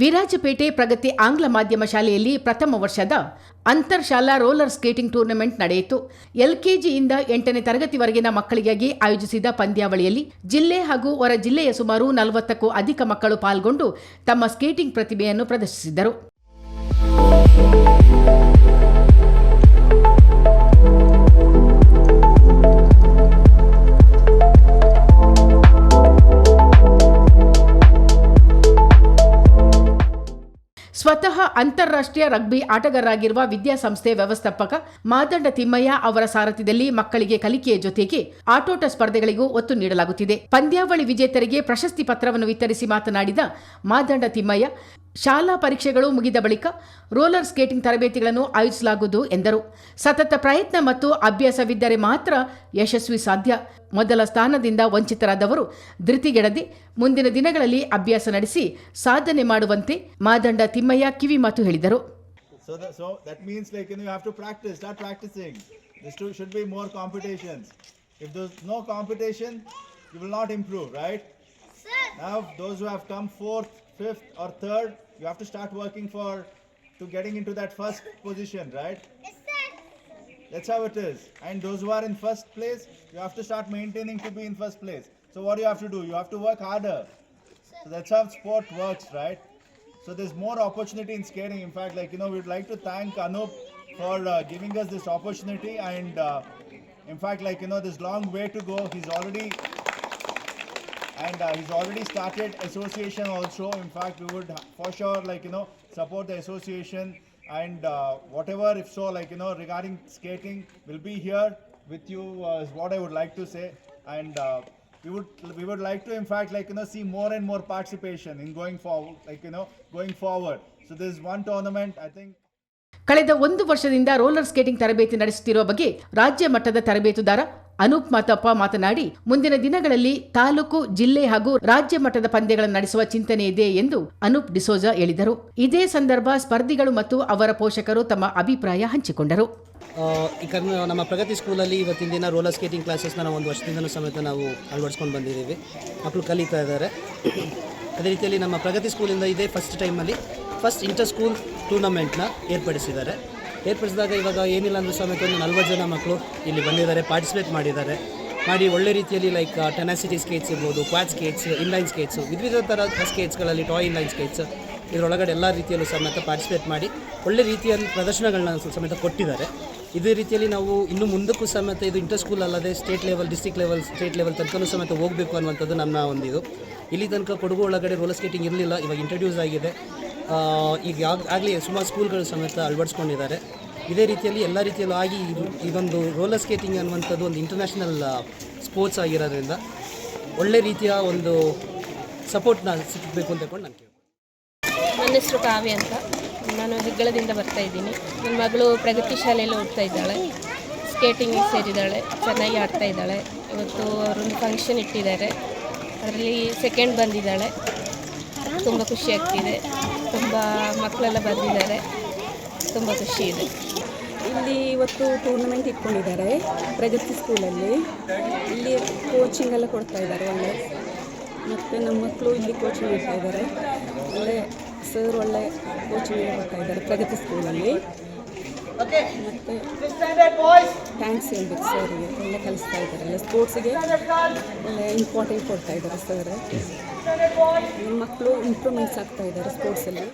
ವಿರಾಜಪೇಟೆ ಪ್ರಗತಿ ಆಂಗ್ಲ ಮಾಧ್ಯಮ ಶಾಲೆಯಲ್ಲಿ ಪ್ರಥಮ ವರ್ಷದ ಅಂತರ್ ಶಾಲಾ ರೋಲರ್ ಸ್ಕೇಟಿಂಗ್ ಟೂರ್ನಮೆಂಟ್ ನಡೆಯಿತು. ಎಲ್ಕೆಜಿಯಿಂದ ಎಂಟನೇ ತರಗತಿವರೆಗಿನ ಮಕ್ಕಳಿಗಾಗಿ ಆಯೋಜಿಸಿದ ಪಂದ್ಯಾವಳಿಯಲ್ಲಿ ಜಿಲ್ಲೆ ಹಾಗೂ ಹೊರ ಜಿಲ್ಲೆಯ ಸುಮಾರು ನಲವತ್ತಕ್ಕೂ ಅಧಿಕ ಮಕ್ಕಳು ಪಾಲ್ಗೊಂಡು ತಮ್ಮ ಸ್ಕೇಟಿಂಗ್ ಪ್ರತಿಭೆಯನ್ನು ಪ್ರದರ್ಶಿಸಿದರು. ಸ್ವತಃ ಅಂತಾರಾಷ್ಟ್ರೀಯ ರಗ್ಬಿ ಆಟಗಾರರಾಗಿರುವ ವಿದ್ಯಾಸಂಸ್ಥೆ ವ್ಯವಸ್ಥಾಪಕ ಮಾದಂಡ ತಿಮ್ಮಯ್ಯ ಅವರ ಸಾರಥ್ಯದಲ್ಲಿ ಮಕ್ಕಳಿಗೆ ಕಲಿಕೆಯ ಜೊತೆಗೆ ಆಟೋಟ ಸ್ಪರ್ಧೆಗಳಿಗೂ ಒತ್ತು ನೀಡಲಾಗುತ್ತಿದೆ. ಪಂದ್ಯಾವಳಿ ವಿಜೇತರಿಗೆ ಪ್ರಶಸ್ತಿ ಪತ್ರವನ್ನು ವಿತರಿಸಿ ಮಾತನಾಡಿದ ಮಾದಂಡ ತಿಮ್ಮಯ್ಯ ಶಾಲಾ ಪರೀಕ್ಷೆಗಳು ಮುಗಿದ ಬಳಿಕ ರೋಲರ್ ಸ್ಕೇಟಿಂಗ್ ತರಬೇತಿಗಳನ್ನು ಆಯೋಜಿಸಲಾಗುವುದು ಎಂದರು. ಸತತ ಪ್ರಯತ್ನ ಮತ್ತು ಅಭ್ಯಾಸವಿದ್ದರೆ ಮಾತ್ರ ಯಶಸ್ವಿ ಸಾಧ್ಯ. ಮೊದಲ ಸ್ಥಾನದಿಂದ ವಂಚಿತರಾದವರು ಧೃತಿಗೆಡದಿ ಮುಂದಿನ ದಿನಗಳಲ್ಲಿ ಅಭ್ಯಾಸ ನಡೆಸಿ ಸಾಧನೆ ಮಾಡುವಂತೆ ಮಾದಂಡ ತಿಮ್ಮಯ್ಯ ಕಿವಿ ಮಾತು ಹೇಳಿದರು. If though competition you will not improve right Now those who have come fourth, fifth, or third, you have to start working for to getting into that first position, right? That's how it is. And those who are in first place, you have to start maintaining to be in first place. So what do you have to do? You have to work harder. So that's how sport works, right? So there's more opportunity in skating. In fact, like you know, we'd like to thank Anup for uh, giving us this opportunity. And uh, in fact, like you know, there's long way to go. He's already and uh, he's already started association also. In fact, we would for sure like you know support the association and uh, whatever if so like you know regarding skating, we'll be here with you uh, is what I would like to say and. Uh, we would we would like to in fact like you know see more and more participation in going forward like you know going forward so this is one tournament i think ಕಳೆದ ಒಂದು ವರ್ಷದಿಂದ roller skating ತರಬೇತಿ ನಡೆಸುತ್ತಿರುವ ಬಗ್ಗೆ ರಾಜ್ಯ ಮಟ್ಟದ ತರಬೇತುದಾರ ಅನೂಪ್ ಮಾತಪ್ಪ ಮಾತನಾಡಿ, ಮುಂದಿನ ದಿನಗಳಲ್ಲಿ ತಾಲೂಕು, ಜಿಲ್ಲೆ ಹಾಗೂ ರಾಜ್ಯ ಮಟ್ಟದ ಪಂದ್ಯಗಳನ್ನು ನಡೆಸುವ ಚಿಂತನೆ ಇದೆ ಎಂದು ಅನೂಪ್ ಡಿಸೋಜಾ ಹೇಳಿದರು. ಇದೇ ಸಂದರ್ಭ ಸ್ಪರ್ಧಿಗಳು ಮತ್ತು ಅವರ ಪೋಷಕರು ತಮ್ಮ ಅಭಿಪ್ರಾಯ ಹಂಚಿಕೊಂಡರು. ಈ ಕರ್ನ ನಮ್ಮ ಪ್ರಗತಿ ಸ್ಕೂಲಲ್ಲಿ ಇವತ್ತಿನ ದಿನ ರೋಲರ್ ಸ್ಕೇಟಿಂಗ್ ಕ್ಲಾಸಸ್ನ ನಾವು ಒಂದು ವರ್ಷದಿಂದಲೂ ಸಮೇತ ನಾವು ಅಳವಡಿಸ್ಕೊಂಡು ಬಂದಿದ್ದೀವಿ. ಮಕ್ಕಳು ಕಲಿತಾ ಇದ್ದಾರೆ. ಅದೇ ರೀತಿಯಲ್ಲಿ ನಮ್ಮ ಪ್ರಗತಿ ಸ್ಕೂಲಿಂದ ಇದೇ ಫಸ್ಟ್ ಟೈಮಲ್ಲಿ ಫಸ್ಟ್ ಇಂಟರ್ ಸ್ಕೂಲ್ ಟೂರ್ನಮೆಂಟ್ನ ಏರ್ಪಡಿಸಿದ್ದಾರೆ. ಏರ್ಪಡಿಸಿದಾಗ ಇವಾಗ ಏನಿಲ್ಲ ಅಂದರೂ ಸಮೇತ ಒಂದು ನಲ್ವತ್ತು ಜನ ಮಕ್ಕಳು ಇಲ್ಲಿ ಬಂದಿದ್ದಾರೆ ಪಾರ್ಟಿಸಿಪೇಟ್ ಮಾಡಿದ್ದಾರೆ. ಮಾಡಿ ಒಳ್ಳೆ ರೀತಿಯಲ್ಲಿ ಲೈಕ್ ಟೆನಾಸಿಟಿ ಸ್ಕೇಟ್ಸ್ ಇರ್ಬೋದು ಕ್ವಾಚ್ ಸ್ಕೇಟ್ಸ್ ಇನ್ಲೈನ್ ಸ್ಕೇಟ್ಸ್ ವಿವಿಧ ವಿಧ ಥರದ ಸ್ಕೇಟ್ಸ್ಗಳಲ್ಲಿ ಟಾಯ್ ಇನ್ಲೈನ್ ಸ್ಕೇಟ್ಸ್ ಇದರೊಳಗಡೆ ಎಲ್ಲ ರೀತಿಯಲ್ಲೂ ಸಮೇತ ಪಾರ್ಟಿಸಿಪೇಟ್ ಮಾಡಿ ಒಳ್ಳೆ ರೀತಿಯ ಪ್ರದರ್ಶನಗಳನ್ನ ಸಮೇತ ಕೊಟ್ಟಿದ್ದಾರೆ. ಇದೇ ರೀತಿಯಲ್ಲಿ ನಾವು ಇನ್ನು ಮುಂದಕ್ಕೂ ಸಮೇತ ಇದು ಇಂಟರ್ ಸ್ಕೂಲ್ ಅಲ್ಲದೆ state level district level state level ತನಕನೂ ಸಮೇತ ಹೋಗಬೇಕು ಅನ್ನುವಂಥದ್ದು ನನ್ನ ಒಂದು ಇದು. ಇಲ್ಲಿ ತನಕ ಕೊಡಗು ಒಳಗಡೆ ರೋಲರ್ ಸ್ಕೇಟಿಂಗ್ ಇರಲಿಲ್ಲ, ಇವಾಗ ಇಂಟ್ರಡ್ಯೂಸ್ ಆಗಿದೆ. ಈಗ ಆಗಲಿ ಸುಮಾರು ಸ್ಕೂಲ್ಗಳು ಸಮೇತ ಅಳವಡಿಸ್ಕೊಂಡಿದ್ದಾರೆ. ಇದೇ ರೀತಿಯಲ್ಲಿ ಎಲ್ಲ ರೀತಿಯಲ್ಲೂ ಆಗಿ ಇದು ಇದೊಂದು ರೋಲರ್ ಸ್ಕೇಟಿಂಗ್ ಅನ್ನುವಂಥದ್ದು ಒಂದು ಇಂಟರ್ನ್ಯಾಷನಲ್ ಸ್ಪೋರ್ಟ್ಸ್ ಆಗಿರೋದ್ರಿಂದ ಒಳ್ಳೆ ರೀತಿಯ ಒಂದು ಸಪೋರ್ಟ್ನ ಸಿಗಬೇಕು ಅಂತ ಹೇಳ್ಕೊಂಡು ನಾನು ನನ್ನ ಹೆಸರು ಕಾವ್ಯ ಅಂತ. ನಾನು ಹೆಗ್ಗಳದಿಂದ ಬರ್ತಾ ಇದ್ದೀನಿ. ನನ್ನ ಮಗಳು ಪ್ರಗತಿ ಶಾಲೆಯಲ್ಲಿ ಓದ್ತಾ ಇದ್ದಾಳೆ. ಸ್ಕೇಟಿಂಗ್ ಸೇರಿದ್ದಾಳೆ. ಚೆನ್ನಾಗಿ ಆಡ್ತಾ ಇದ್ದಾಳೆ. ಇವತ್ತು ಅವರೊಂದು ಫಂಕ್ಷನ್ ಇಟ್ಟಿದ್ದಾರೆ. ಅದರಲ್ಲಿ ಸೆಕೆಂಡ್ ಬಂದಿದ್ದಾಳೆ. ತುಂಬ ಖುಷಿ ಆಗ್ತಿದೆ. ತುಂಬ ಮಕ್ಕಳೆಲ್ಲ ಬಂದಿದ್ದಾರೆ. ತುಂಬ ಖುಷಿ ಇದೆ. ಇಲ್ಲಿ ಇವತ್ತು ಟೂರ್ನಮೆಂಟ್ ಇಟ್ಕೊಂಡಿದ್ದಾರೆ ಪ್ರಗತಿ ಸ್ಕೂಲಲ್ಲಿ. ಇಲ್ಲಿ ಕೋಚಿಂಗ್ ಎಲ್ಲ ಕೊಡ್ತಾ ಇದ್ದಾರೆ ಒಳ್ಳೆ. ಮತ್ತು ನಮ್ಮ ಮಕ್ಕಳು ಇಲ್ಲಿ ಕೋಚಿಂಗ್ ಮಾಡ್ತಾ ಇದ್ದಾರೆ. ಒಳ್ಳೆ ಸರ್ ಒಳ್ಳೆ ಕೋಚಿಂಗ್ ಕೊಡ್ತಾ ಇದ್ದಾರೆ ಪ್ರಗತಿ ಸ್ಕೂಲಲ್ಲಿ. ಥ್ಯಾಂಕ್ಸ್ ಹೇಳ್ಬೇಕು ಸರ್ ಎಲ್ಲ ಕಲಿಸ್ತಾ ಇದ್ದಾರೆ. ಎಲ್ಲ ಸ್ಪೋರ್ಟ್ಸಿಗೆ ಒಳ್ಳೆ ಇಂಪಾರ್ಟೆಂಟ್ ಕೊಡ್ತಾ ಇದ್ದಾರೆ ಸರ್ ನಮ್ಮ ಮಕ್ಕಳು ಇಂಪ್ರೂವ್ಮೆಂಟ್ಸ್ ಆಗ್ತಾ ಇದ್ದಾರೆ ಸ್ಪೋರ್ಟ್ಸಲ್ಲಿ